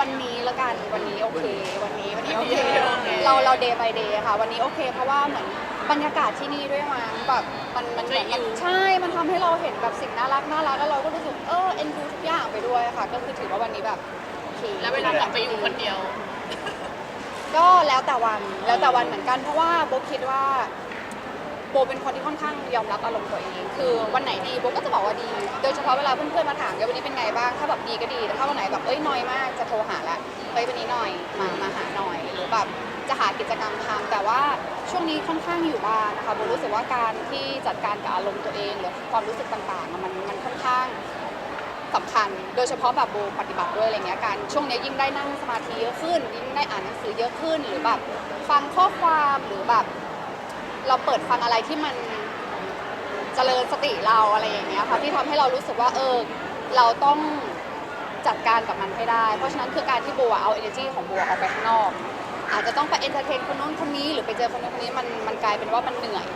วันนี้ละกันวันนี้โอเค วันนี้วันนี้โอเคเราเราเดย์ by เดย์ค่ะ วันนี้โอเคเพราะว่าเหมือนบรรยากาศที่นี่ด้วยมั้งแบบมันมันเหมือนมันใช่ มันทำให้เราเห็นแบบสิ่งน่ารักน่ารักแล้วเราก็รู้สึกเออเอ็นดูทุกอย่างไปด้วยค่ะ ก็คือถือว่าวันนี้แบบโอเคแล้วเวลากลับไปอยู่คนเดียว ก็แล้วแต่วันแล้วแต่วันเหมือนกันเพราะว่าโบคิดว่า โบเป็นคนที่ค่อนข้างยอมรับอารมณ์ตัวเองคือวันไหนดีโบก็จะบอกว่าดี โดยเฉพาะเวลาเพื่อนๆมาถามว่าวันนี้เป็นไงบ้างถ้าแบบดีก็ดีแต่ถ้าวันไหนแบบเอ้ยน้อยมากจะโทรหาละเฮ้ยวันนี้หน่อยมามาหาหน่อยหรือแบบจะหากิจกรรมทำแต่ว่าช่วงนี้ค่อนข้างอยู่บ้านนะคะโบรู้สึกว่าการที่จัดการกับอารมณ์ตัวเองหรือความรู้สึกต่างๆมันมันค่อนข้างสำคัญ โดยเฉพาะแบบโบปฏิบัติด้วยอะไรเงี้ยการช่วงนี้ยิ่งได้นั่งสมาธิเยอะขึ้น ยิ่งได้อ่านหนังสือเยอะขึ้น หรือแบบฟังข้อความหรือแบบ เราเปิดฟังอะไรที่มันเจริญสติเราอะไรอย่างเงี้ยค่ะที่ทำให้เรารู้สึกว่าเออเราต้องจัดการกับมันให้ได้ เพราะฉะนั้นคือการที่บอะเอา energy ของโบออกไปข้างนอก อาจจะต้องไปเอนเตอร์เทนคนนู้นคนนี้หรือไปเจอคนนู้นคนนี้มันมันกลายเป็นว่ามันเหนื่อย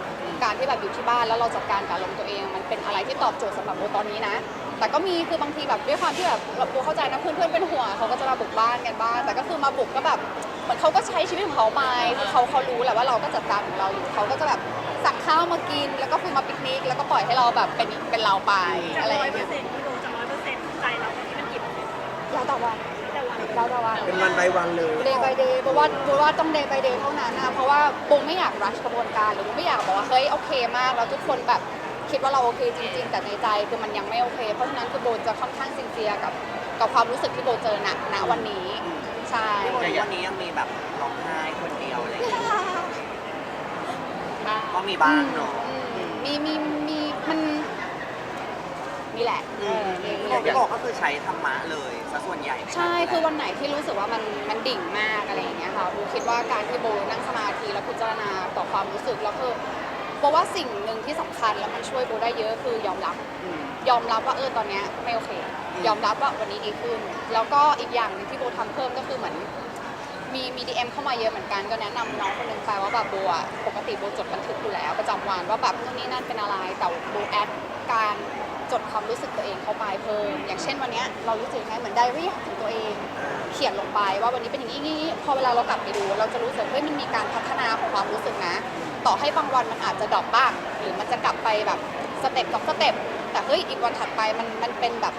การที่แบบอยู่ที่บ้านแล้วเราจัดการกับอารมตัวเอง มันเป็นอะไรที่ตอบโจทย์สำหรับโบตอนนี้นะ แต่ก็มีคือบางทีแบบด้วยความที่แบบโบเข้าใจนะเพื่อนๆเป็นห่วงเขาก็จะมาบุกบ้านกันบ้างแต่ก็คือมาบุกก็แบบ เหมือนเขาก็ใช้ชีวิตของเขาไปคือเขาเขารู้แหละว่าเราก็จัดการของเราอยู่เขาก็จะแบบสั่งข้าวมากิน แล้วก็คือมาปิกนิกแล้วก็ปล่อยให้เราแบบเป็นเป็นเราไปจากอะไรอร้อยย่างเปอเงี้ยร์เซ็นต์ที่โบจากร้อยเปอร์เซ็นต์ใจเราตอนนี้มันกี่เปอร์เซ็นต์แล้วแต่วันแต่วันแล้วแต่วัน เป็นวันใบวันเลย เดย์ by day เพราะว่าเพราะว่าต้อง day by day เท่านั้นนะเพราะว่าโบไม่อยากรัชกระบวนการหรือโบไม่อยากบอกว่าเฮ้ยโอเคมากแล้วทุกคนแบบคิดว่าเราโอเคจริง ๆ แต่ในใจคือมันยังไม่โอเค เพราะฉะนั้นคือโบจะค่อนข้างซินเซียกับกับความรู้สึกที่โบเจอณณวันนี้ ใช่ พี่โบวันนี้ยังมีแบบร้องไห้คนเดียวอะไรอย่างเงี้ยก็มีบ้างเนาะอืมมีมีมีมันมีแหละเออมีมีอย่างที่บอกก็คือใช้ธรรมะเลยซะส่วนใหญ่นใช่การดูแลคือวันไหนที่รู้สึกว่ามันมันดิ่งมากอะไรอย่างเงี้ยค่ะโบคิดว่าการที่โบนั่งสมาธิแล้วพิจารณาต่อความรู้สึกแล้วคือ โบว่าสิ่งหนึ่งที่สำคัญแล้วมันช่วยโบได้เยอะคือยอมรับ อืม ยอมรับว่าเออตอนเนี้ยไม่โอเค อืม ยอมรับว่าวันนี้ดีขึ้น แล้วก็อีกอย่างหนึงที่โบทำเพิ่มก็คือเหมือนมีมีดีเอ็มเข้ามาเยอะเหมือนกันก็แนะนำน้องคนหนึงไปว่าแบบโบอะปกติโบจดบันทึกอยู่แล้ว ประจำวันว่าแบบนู่นนี่นั่นเป็นอะไรแต่โบแอดการจดความรู้สึกตัวเองเข้าไปเพิ่ม อย่างเช่นวันเนี้ยเรารู้สึกยังไงเหมือนไดอารี่ของตัวเอง เขียนลงไปว่าวันนี้เป็นอย่างนี้อย่างนี้พอเวลาเรากลับไปดู เราจะรู้สึกเฮ้ยมันมีการพัฒนาของความรู้สึกนะ ต่อให้บางวันมันอาจจะดรอปบ้าง หรือมันจะกลับไปแบบสเต็ปสองสเต็ปแต่เฮ้ยอีกวันถัดไปมันมันเป็นแบบ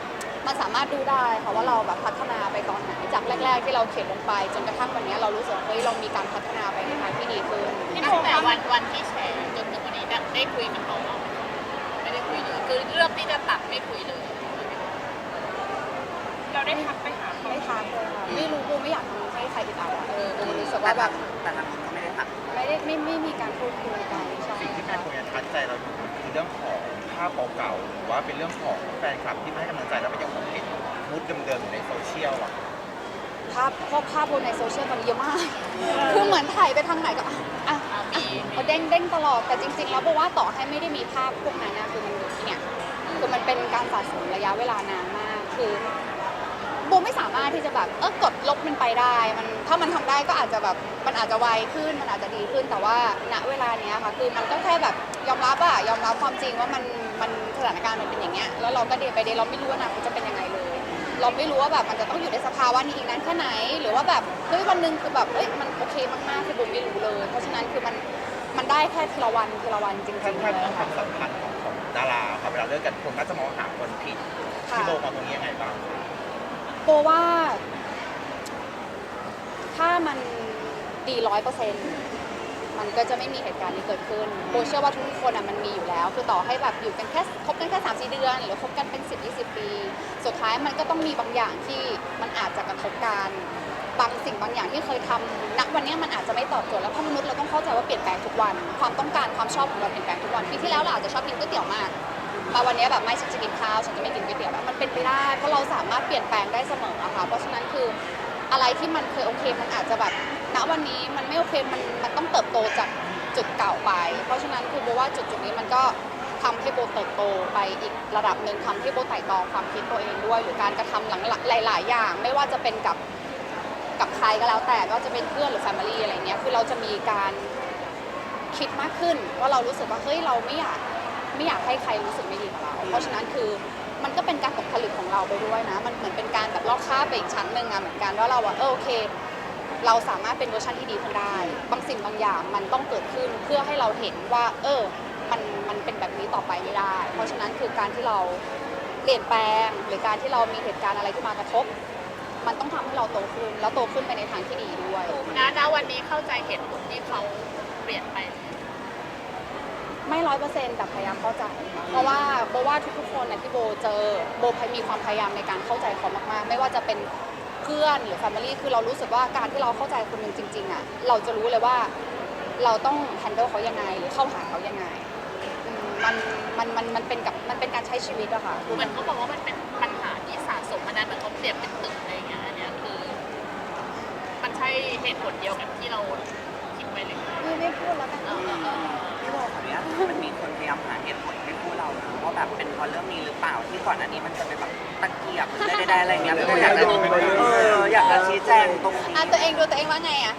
มันสามารถดูได้ค่ะว่าเราแบบพัฒนาไปตอนไหนจากแรก ๆ ที่เราเขียนลงไป จนกระทั่งวันนี้เรารู้สึกเฮ้ยเรามีการพัฒนาไปในทางที่ดีขึ้นตั้งแต่วันวันที่แชร์จนถึงวันนี้ได้ได้คุยกับเขาไม่ได้คุยเลยคือเลือกที่จะตัดไม่คุยเลย ได้ทักไปหาเขาไม่ทักเลยค่ะไม่รู้กูไม่อยากทำให้ใครอึดอัดอะเออกูรู้สึกแต่ว่าแบทางบแต่ทางนู้นก็ไม่ได้หักไม่ได้ไม่ไม่มีการพูดคุยกันใช่สิ่งที่แฟนคงยังทัดใจเราอยู่คือเรื่องของภาพเก่าๆหรือว่าเป็นเรื่องของแฟนคลับที่ไม่ให้กำลังใจแล้วมันยังคงเห็นมูดเดิมๆอยู่ในโซเชียลอะภาพเพราะภาพบนในโซเชียลตอนนี้เยอะมาก คือเหมือนถ่ายไปทางไหนก็อะอะอะมีเขาเด้งเด้งตลอด แต่จริงๆ แล้วบอกว่าต่อให้ไม่ได้มีภาพพวกนั้นนะคือมันอยู่ที่เนี่ย คือมันเป็นการสะสมระยะเวลานานมาก คือ โบไม่สามารถที่จะแบบเออกดลบมันไปได้มันถ้ามันทำได้ก็อาจจะแบบมันอาจจะไวขึ้นมันอาจจะดีขึ้นแต่ว่าณเวลาเนี้ยค่ะคือมันก็แค่แบบยอมรับอะยอมรับความจริงว่ามันมันสถานการณ์มันเป็นอย่างเงี้ยแล้วเราก็เดย์ไปเดย์เราไม่รู้ว่าอนาคตจะเป็นยังไงเลย เราไม่รู้ว่าแบบมันจะต้องอยู่ในสภาวะนี้อีกนานแค่ไหน หรือว่าแบบเฮ้ยวันหนึ่งคือแบบเอ้ยมันโอเคมากๆคือโบไม่รู้เลย เพราะฉะนั้นคือมันมันได้แค่ทีละวันทีละวันจริงถ้าๆถ้าเลยเรื่องคค่ะวามสัมพันธ์ของของดาราครับเวลาเลิกกันคนก็จะมองหาคนผิดค่ะพี่โบมองตรงนี้ยังไงบ้าง โบว่า ถ้ามันดีร้อยเปอร์เซ็นต์มันก็จะไม่มีเหตุการณ์นี้เกิดขึ้นโบเชื่อว่าทุกคนอะมันมีอยู่แล้ว คือต่อให้แบบอยู่กันแค่คบกันแค่สามสี่เดือน หรือคบกันเป็นสิบยี่สิบปี สุดท้ายมันก็ต้องมีบางอย่างที่มันอาจจะกระทบกันบางสิ่งบางอย่างที่เคยทำณวันนี้มันอาจจะไม่ตอบโจทย์แล้วเพราะมนุษย์เราต้องเข้าใจว่าเปลี่ยนแปลงทุกวัน ความต้องการความชอบของเราเปลี่ยนแปลงทุกวันปีที่แล้วเราอาจจะชอบกินก๋วยเตี๋ยวมาก มาวันนี้แบบไม่ฉันจะกินข้าวฉันจะไม่กินก๋วยเตี๋ยวแล้วมันเป็นไปได้เพราะเราสามารถเปลี่ยนแปลงได้เสมออะค่ะเพราะฉะนั้นคืออะไรที่มันเคยโอเคมันอาจจะแบบณวันนี้มันไม่โอเคมันมันต้องเติบโตจากจุดเก่าไป เพราะฉะนั้นคือโบว่าจุดจุดนี้มันก็ทำให้โบเติบโตไปอีกระดับหนึ่งทำให้โบไต่ตองความคิดตัวเองด้วย หรือการกระทำหลังหลาย ๆ อย่าง ไม่ว่าจะเป็นกับกับใครก็แล้วแต่ก็จะเป็นเพื่อนหรือแฟมิลี่อะไรเงี้ยคือเราจะมีการคิดมากขึ้นว่าเรารู้สึกว่าเฮ้ยเราไม่อยาก ไม่อยากให้ใครรู้สึกไม่ดีกับเรา เพราะฉะนั้นคือมันก็เป็นการตกผลึกของเราไปด้วยนะ มันเหมือนเป็นการแบบลอกคราไปอีกชั้นหนึ่งอะเหมือนกันว่าเราอะเออโอเค เราสามารถเป็นเวอร์ชันที่ดีขึ้นได้ บางสิ่งบางอย่างมันต้องเกิดขึ้นเพื่อให้เราเห็นว่า เออ มันมันเป็นแบบนี้ต่อไปไม่ได้ เพราะฉะนั้นคือการที่เราเปลี่ยนแปลงหรือการที่เรามีเหตุการณ์อะไรที่มากระทบ มันต้องทำให้เราโตขึ้นแล้วโตขึ้นไปในทางที่ดีด้วยนะณวันนี้เข้าใจเหตุผลที่เขาเปลี่ยนไป ไม่ร้อยเปอร์เซ็นต์แต่พยายามเข้าใจ เพราะว่าโบว่าทุกๆคนนะที่โบเจอโบมีความพยายามในการเข้าใจเขามากๆ ไม่ว่าจะเป็นเพื่อนหรือแฟมิลี่คือเรารู้สึกว่าการที่เราเข้าใจคนหนึ่งจริง ๆอะเราจะรู้เลยว่าเราต้องแฮนเดิลเขายังไงหรือเข้าหาเขายังไงอืมมันมันมันมันเป็นกับมันเป็นการใช้ชีวิตอะค่ะคือเหมืมัอนนเขาบอกว่ามันเป็นปัญหาที่สะสมมานานเหมือนเขาเปรียบเป็นตึกอะไรอย่างเงี้ยอันเนี้ยคือ มันใช่เหตุผลเดียวกับที่เราคิดไว้เลยไม่ไม่พูดแล้วกัน เออ เออเออพี่โบขออนุญาตมันมีคนพยายามหาเหตุผลให้คู่เรานะว่าแบบเป็นเพราะเรื่องนี้หรือเปล่าที่ก่อนอันนี้มันจะเป็นแบบตะเกียบหรือได้อะไรเงี้ยพี่โบอยากจะเอออยากจะชี้แจงตรงนี้อะตัวเองดูตัวเองว่าไงอะ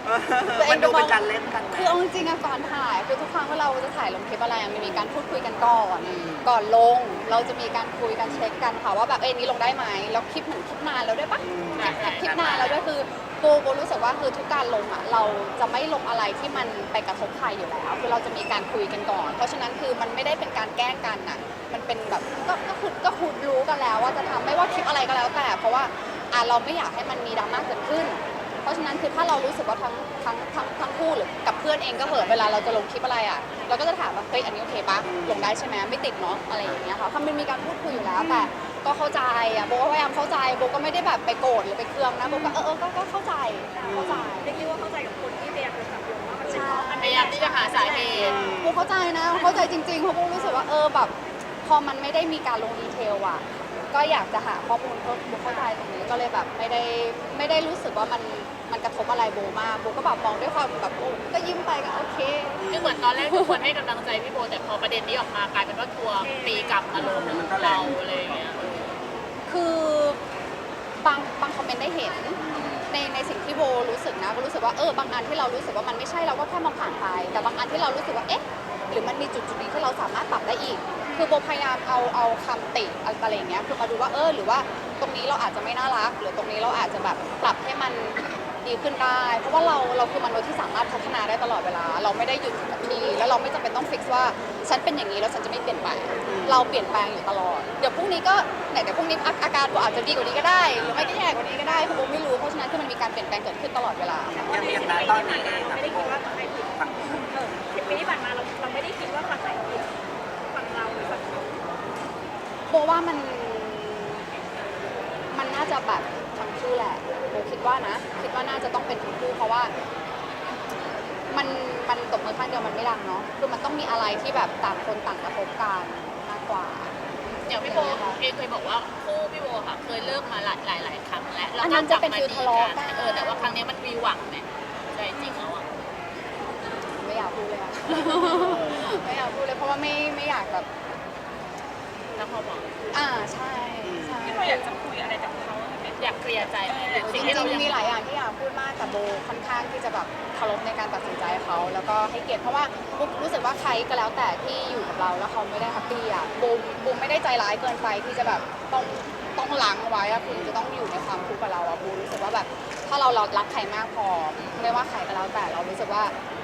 ตัวเองมันดูดูเป็นงการเล่นกันนะ คือเอาจริงๆอะก่อนถ่ายคือทุกครั้งเวลาเราจะถ่ายลงคลิปอะไรอะมันมีการพูดคุยกันก่อน อืม ก่อนลงเราจะมีการคุยกันเช็คกันค่ะว่าแบบเอ้ยนี้ลงได้ไหมแล้วคลิปเหมือนคลิปนานแล้วด้วยปะใช่ใช่คลิปนานแล้วด้วยคือ โบโบรู้สึกว่าคือทุกการลงอะเราจะไม่ลงอะไรที่มันไปกระทบใครอยู่แล้วคือเราจะมีการคุยกันก่อน เพราะฉะนั้นคือมันไม่ได้เป็นการแกล้งกันอะมันเป็นแบบก็ก็คือก็คุดรู้กันแล้ว ว่าจะทำไม่ว่าคลิปอะไรก็แล้วแต่ เพราะว่าอะเราไม่อยากให้มันมีดราม่าเกิดขึ้น เพราะฉะนั้นคือถ้าเรารู้สึกว่าทั้งทั้งทั้งทั้งคู่หรือกับเพื่อนเองก็เหอะเวลาเราจะลงคลิปอะไรอะเราก็จะถามว่าเฮ้ยอันนี้โอเคปะลงได้ใช่ไหมไม่ติดเนาะอะไรอย่างเงี้ยค่ะถ้ามันมีการพูดคุยอยู่แล้วแต่ ก็เข้าใจอะโบก็พยายามเข้าใจโบก็ไม่ได้แบบไปโกรธหรือไปเคืองนะโบก็เออเออก็ก็เข้าใจเข้าใจเรียกว่าเข้าใจกับคนที่พยายามจะจับโยงว่ามันเป็นเพราะอันพยายามที่จะหาสาเหตุโบเข้าใจนะเข้าใจจริงๆเพราะโบรู้สึกว่าเออแบบพอมันไม่ได้มีการลงดีเทลอะก็อยากจะหาข้อมูลเพิ่มโบเข้าใจตรงนี้ก็เลยแบบไม่ได้ไม่ได้รู้สึกว่ามันมันกระทบอะไรโบมากโบก็แบบมองด้วยความแบบโอ้ก็ยิ้มไปก็โอเค คือเหมือนตอนแรกทุกคนให้กำลังใจพี่โบ แต่พอประเด็นนี้ออกมากลายเป็นว่าทัวร์ตีกลับอารมณ์เราอะไรอย่างเงี้ย คือบางบางคอมเมนต์ได้เห็นในในสิ่งที่โบรู้สึกนะโบรู้สึกว่าเออบางอันที่เรารู้สึกว่ามันไม่ใช่เราก็แค่มองผ่านไป แต่บางอันที่เรารู้สึกว่าเอ๊ะหรือมันมีจุดจุดนี้ที่เราสามารถปรับได้อีก คือโบพยายามเอาเอาคำติอะไรอย่างเงี้ยคือมาดูว่าเออหรือว่าตรงนี้เราอาจจะไม่น่ารัก หรือตรงนี้เราอาจจะแบบปรับให้มัน ดีขึ้นได้ เพราะว่าเราเราคือมนุษย์ที่สามารถพัฒนาได้ตลอดเวลา เราไม่ได้หยุดอยู่กับที่แล้วเราไม่จำเป็นต้องฟิกว่าฉันเป็นอย่างนี้แล้วฉันจะไม่เปลี่ยนแปลงเราเปลี่ยนแปลงอยู่ตลอดเดี๋ยวพรุ่งนี้ก็ไหนเดี๋ยวพรุ่งนี้อาอาการโบอาจจะดีกว่านี้ก็ได้ หรือไม่ก็แย่กว่านี้ก็ได้คือโบไม่รู้เพราะฉะนั้นคือมันมีการเปลี่ยนแปลงเกิดขึ้นตลอดเวลาค่ะยังยังนะตอนนี้เองอะไม่ได้พี่โบคิดว่าใครผิดฝั่งเออสิบปีที่ผ่านมาเราเราไม่ได้คิดว่าฝั่งไหนผิดฝั่งเราหรือฝั่งเขาโบว่ามัน มันน่าจะแบบ ทั้งคู่แหละโบคิดว่านะ คิดว่าน่าจะต้องเป็นทั้งคู่เพราะว่า มันมันตบมือข้างเดียวมันไม่ดังเนาะคือมันต้องมีอะไรที่แบบต่างคนต่างกระทบกันมากกว่า อย่างพี่โบเองเคยบอกว่าคู่พี่โบค่ะเคยเลิกมาหลายหลายหลายครั้งแล้วแล้วอันก็นั้นกจะลับเป็นมาฟิลดีทะเลาะกักันนเออแต่ว่าครั้งนี้มันมีหวังไหมใจจริงแล้วอะไม่อยากพูดเลยอะ ไม่อยากพูดเลยเพราะว่าไม่ไม่อยากแบบ แล้วพอบอกอ่าใช่ใช่ พี่เราอยากจะคุยอะไรกับเขาไหม อยากเคลียร์ใจไหมหรือจสิ่ริงงที่เราๆยังมีหลายอย่างที่อยากพูดมากแต่โบค่อนข้างที่จะแบบเคารพในการตัดสินใจเขาแล้วก็ให้เกียรติเพราะว่าโบรู้สึกว่าใครก็แล้วแต่ที่อยู่กับเราแล้วเขาไม่ได้แฮปปี้อะโบโบไม่ได้ใจร้ายเกินไปที่จะแบบต้องต้องล้างไว้อะคือจะต้องอยู่ในความทุกข์กับเราอะโบรู้สึกว่าแบบถ้าเราเรารักใครมากพอไม่ว่าใครก็แล้วแต่เรารู้สึกว่า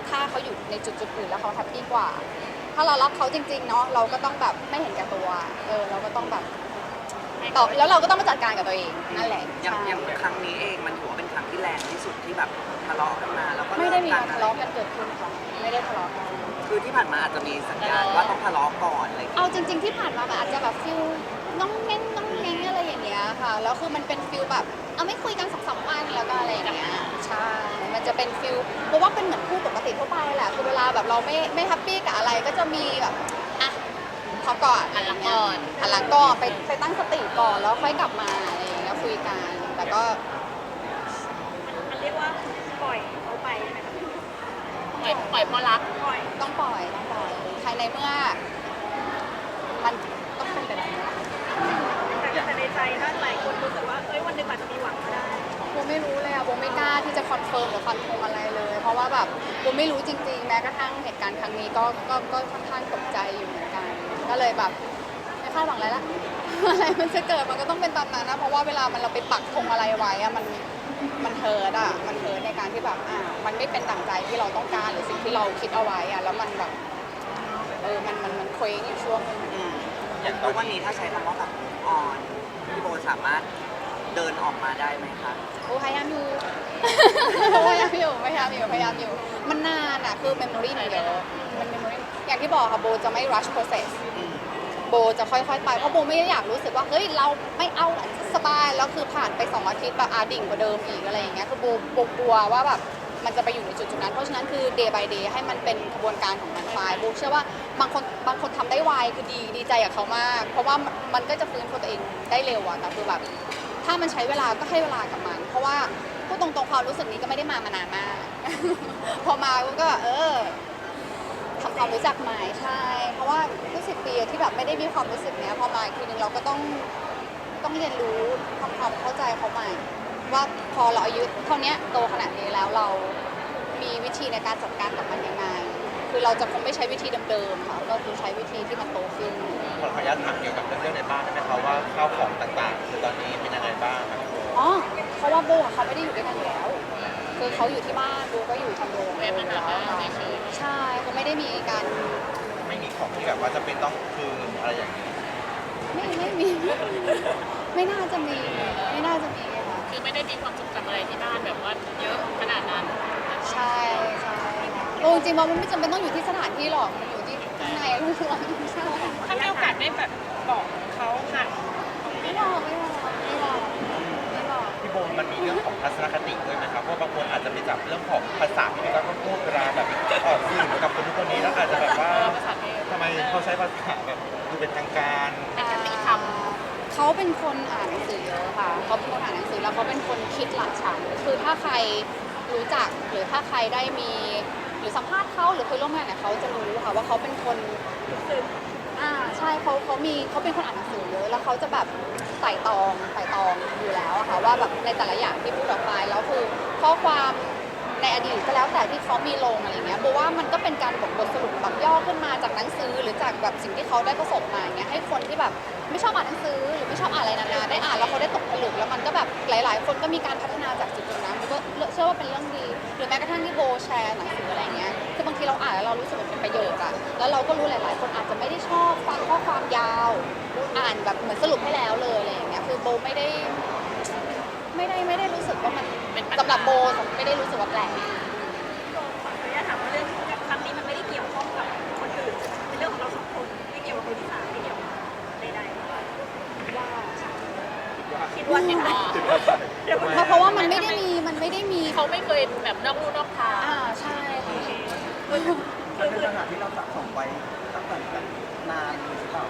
ถ้าเขาอยู่ในจุดจุดๆอื่นแล้วเขาแฮปปี้กว่า ถ้าเรารักเขาจริงๆเนาะเราก็ต้องแบบไม่เห็นแก่ตัวเออเราก็ต้องแบบ ตอบแล้วเราก็ต้องมาจัดการกับตัวเองนั่นแหละยังใช่ยังครั้งนี้เองมันถือว่าเป็นครั้งที่แรงที่สุดที่แบบทะเลาะกันมาแล้วก็ไม่ได้มีลิการทะเลาะกันเกิดขึ้นค่ะไม่ได้ทะเลาะกัน คือที่ผ่านมาอาจจะมีสัญญาณว่าต้องทะเลาะก่อนอะไรอย่างเงี้ยเอาจริง ๆที่ผ่านมามันอาจจะแบบฟิลน้องแง้งน้องแง้งอะไรอย่างเงี้ยค่ะแล้วคือมันเป็นฟิลแบบเอาไม่คุยกันสักสองวันแล้วก็อะไรอย่างเงี้ยใช่มันจะเป็นฟิลเพราะว่าเป็นเหมือนคู่ปกติทั่วไปแหละคือเวลาแบบเราไม่ไม่แฮปปี้กับอะไรก็จะมีแบบ อะพอก่อนหันหลังก่อน หันหลังก่อนไปไปตั้งสติก่อนแล้วค่อยกลับมาอะไรอย่างเงี้ยคุยกัน แต่ก็มันมันเรียกว่าปล่อยเขาไปใช่ไหมคะปล่อยปล่อยเพราะรัก ปล่อยต้องปล่อยต้องปล่อยภายในเมื่อ มันต้องเป็นไปแบบนี้แต่แต่ในใจถ้าหลายคนรู้สึกว่าเอ้ยวันหนึ่งอาจจะมีหวังก็ได้โบไม่รู้เลยอะโบไม่กล้าที่จะคอนเฟิร์มหรือฟันธงอะไรเลย เพราะว่าแบบโบไม่รู้จริง ๆ แม้กระทั่งเหตุการณ์ครั้งนี้ก็ก็ก็ค่อนข้างตกใจอยู่เหมือนกัน ก็เลยแบบไม่คาดหวังอะไรละ อะไรมันจะเกิดมันก็ต้องเป็นตามนั้นนะเพราะว่าเวลามันเราไปปักธงอะไรไว้อะมันมันเฮิร์ตอะมันเฮิร์ตในการที่แบบอ่ามันไม่เป็นดั่งใจที่เราต้องการหรือสิ่งที่เราคิดเอาไว้อะแล้วมันแบบเออมันมันมันเคว้งอยู่ช่วงนึงอืมอย่างตทุอนกวันนี้นี้ถ้าใช้คำว่าแบบออนพี่โบสามารถเดินออกมาได้ไหมคะ โอ้พยายามอยู่ พยายามอยู่พยายามอยู่พยายามอยู่ มันนานอะคือ memory มันเยอะมัน memory อย่างที่บอกค่ะโบจะไม่ rush process อืมโบจะค่อยๆไป เพราะโบไม่ได้อยากรู้สึกว่า เฮ้ย เราไม่เอาละสบาย แล้วคือผ่านไปสองอาทิตย์แบบอาดิ่งกว่าเดิมอีกอะไรอย่างเงี้ยคือโบโบกลัวว่าแบบมันจะไปอยู่ในจุดจุดๆนั้น เพราะฉะนั้นคือ day by day ให้มันเป็นกระบวนการของมันไปโบเชื่อว่าบางคนบางคนทำได้ไวคือดีดีใจกับเขามาก เพราะว่ามันก็จะฟื้นตัวเองได้เร็วอะแต่คือแบบถ้ามันใช้เวลาก็ให้เวลากับมัน เพราะว่าพูดตรงๆความรู้สึกนี้ก็ไม่ได้มามานานมาก พอมาก็เออ ทำความรู้จักใหม่ใช่ เพราะว่ารู้สิบปีที่แบบไม่ได้มีความรู้สึกเนี้ยพอมาอีกทีนึงเราก็ต้องต้องเรียนรู้ทำความเข้าใจเขาใหม่ ว่าพอเราอายุเท่าเนี้ยโตขนาดนี้แล้วเรามีวิธีในการจัดการกับมันยังไงคือเราจะคงไม่ใช้วิธีเดิมๆค่ะก็คือใช้วิธีที่มันโตขึ้น ขออนุญาตถามเกี่ยวกับเรื่องในบ้านได้ไหมคะว่าข้าวของต่างๆ คือตอนนี้เป็นยังไงบ้างครับอ๋อเพราะว่าโบกับเขาไม่ได้อยู่ด้วยกันอยู่แล้ว คือเขาอยู่ที่บ้านโบก็อยู่คอนโดเว็บมันหนาแล้วบ้างเฉยใช่เขาไม่ได้มีการไม่มีของที่แบบว่าจะเป็นต้องคืนอะไรอย่างนี้ไม่ไม่มี ไม่น่าจะมีไม่น่าจะมีค่ะๆคือไม่ได้มีความทรงจำอะไรที่บ้านแบบว่าเยอะขนาดนั้นใช่ใช่โอ้จริงๆว่ามันไม่จำเป็นต้องอยู่ที่สถานที่หรอกมันอยู่ที่ข้างในล้วนๆใช่ ถ้ามีโอกาสได้แบบบอกเขาผ่านไม่บอกไม่บอกไม่บอกไม่บอกพี่ โบมันมีเรื่องของทัศนคติด้วยนะครับเพราะบางคนอาจจะไปจับเรื่องของภาษาที่เราต้องพูดเวลาแบบออกสื่อกับคนทุกคนนี้แล้วอาจจะแบบว่าภาษาเทำไมเขาใช้ภาษาแบบดูเป็นทางการเป็นคติธรรมเขาเป็นคนอ่านหนังสือเยอะค่ะเขาเป็นคนอ่านหนังสือแล้วเขาเป็นคนคิดหลักฉันคือถ้าใครรู้จักหรือถ้าใครได้มี หรือสัมภาษณ์เขาหรือเคยร่วมงานกับเขาจะรู้ค่ะว่าเขาเป็นคน อ่าใช่เขาเขามีเขาเป็นคนอ่านหนังสือเยอะแล้วเขาจะแบบไต่ตองไต่ตองอยู่แล้วอะค่ะว่าแบบในแต่ละอย่างที่พูดออกไปแล้วคือข้อความในอดีตก็แล้วแต่ที่เขามีลงอะไรเงี้ยโบว่ามันก็เป็นการบอกบทสรุปแบบย่อขึ้นมาจากหนังสือ หรือจากแบบสิ่งที่เขาได้ประสบมาเงี้ยให้คนที่แบบไม่ชอบอ่านหนังสือหรือไม่ชอบอ่านอะไรนานๆได้อ่านแล้วเขาได้ตกผลึกแล้วมันก็แบบหลาย ๆ คนก็มีการพัฒนาจากจุดตรงนั้นมันก็เชื่อว่าเป็นเรื่องดี หรือแม้กระทั่งที่โบแชร์หนังสืออะไรเงี้ย ทีเราอ่านแล้วเรารู้สึกว่าเป็นประโยชน์อะแล้วเราก็รู้หลาย ๆ คนอาจจะไม่ได้ชอบฟังข้อความยาว อ่านแบบเหมือนสรุปให้แล้วเลยอะไรอย่างเงี้ยคือโบไม่ได้ ไม่ได้ไม่ได้รู้สึกว่ามันเป็นปัญหา สำหรับโบไม่ได้รู้สึกว่าแปลกขออนุญาตถามว่าเรื่องครั้งนี้มันไม่ได้เกี่ยวข้องกับคนอื่นเป็นเรื่องของเราสองคนไม่เกี่ยวกับคนที่สามไม่เกี่ยวกับใดๆว่าคิดว่าคิดว่าเดี๋ยวเพราะเพราะว่ามันไม่ได้มีมันไม่ได้มีเขาไม่เคยแบบนอกลู่นอกทาง อ่าใช่ค่ะคือคือ มันเป็นปัญหาที่เราสะสมไว้ตั้งแต่แบบนานหรือเปล่า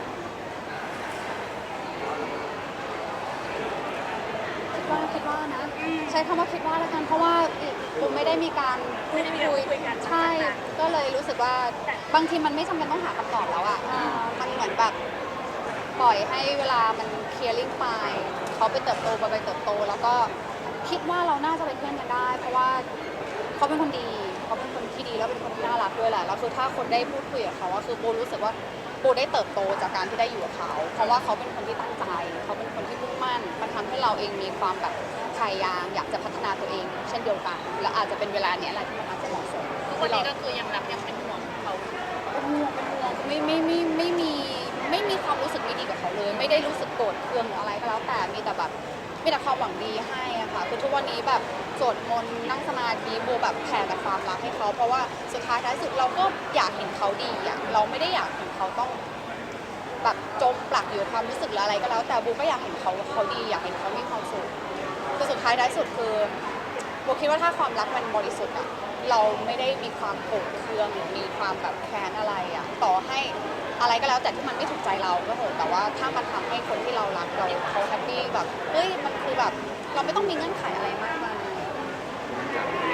คิดว่าคิดว่านะ ใช้คำว่าคิดว่าแล้วกันเพราะว่าคุณไม่ได้มีการพูดคุยใช่ก็เลยรู้สึกว่าบางทีมันไม่จำเป็นต้องหาคำตอบแล้วอะอ่ามันเหมือนแบบปล่อยให้เวลามันเคลียร์ลิงไปเขาไปเติบโตไปไปเติบโต แล้วก็คิดว่าเราน่าจะเป็นเพื่อนกันได้ เพราะว่าเขาเป็นคนดี เขาเป็นคนที่ดีแล้วเป็นคนที่น่ารักด้วยแหละแล้วคือถ้าคนได้พูดคุยกับเขาอะคือโบรู้สึกว่าโบได้เติบโตจากการที่ได้อยู่กับเขา เพราะว่าเขาเป็นคนที่ตั้งใจ เขาเป็นคนที่มุ่งมั่น มันทำให้เราเองมีความแบบพยายามอยากจะพัฒนาตัวเอง เช่นเดียวกัน และอาจจะเป็นเวลาเนี้ยแหละที่มันอาจจะเหมาะสมทุกวันนี้ก็คือยังรักยังเป็นห่วงเขาเป็นห่วงเป็นห่วงไม่ไม่ไม่ไม่มี ไม่มีความรู้สึกไม่ดีกับเขาเลย ไม่ได้รู้สึกโกรธเคืองหรืออะไรก็แล้วแต่มีแต่แบบมีแต่ความหวังดีให้อะค่ะคือทุกวันนี้แบบสวดมนต์นั่งสมาธิโบแบบแผ่แต่ความรักให้เขาเพราะว่าสุดท้ายท้ายสุดเราก็อยากเห็นเขาดีอะเราไม่ได้อยากเห็นเขาต้องแบบจมปลักอยู่กับความรู้สึกหรืออะไรก็แล้ว แต่โบก็อยากเห็นเขาเขาดีอยากเห็นเขามีความสุขคือสุดท้ายท้ายสุดคือโบคิดว่าถ้าความรักมันบริสุทธิ์อะเราไม่ได้มีความโกรธเคืองหรือมีความแบบแค้นอะไรอะต่อให้ อะไรก็แล้วแต่ที่มันไม่ถูกใจเราก็เถอะแต่ว่าถ้ามันทำให้คนที่เรารักเราเขาแฮปปี้แบบเฮ้ยมันคือแบบ เราไม่ต้องมีเงื่อนไขอะไรมากมาย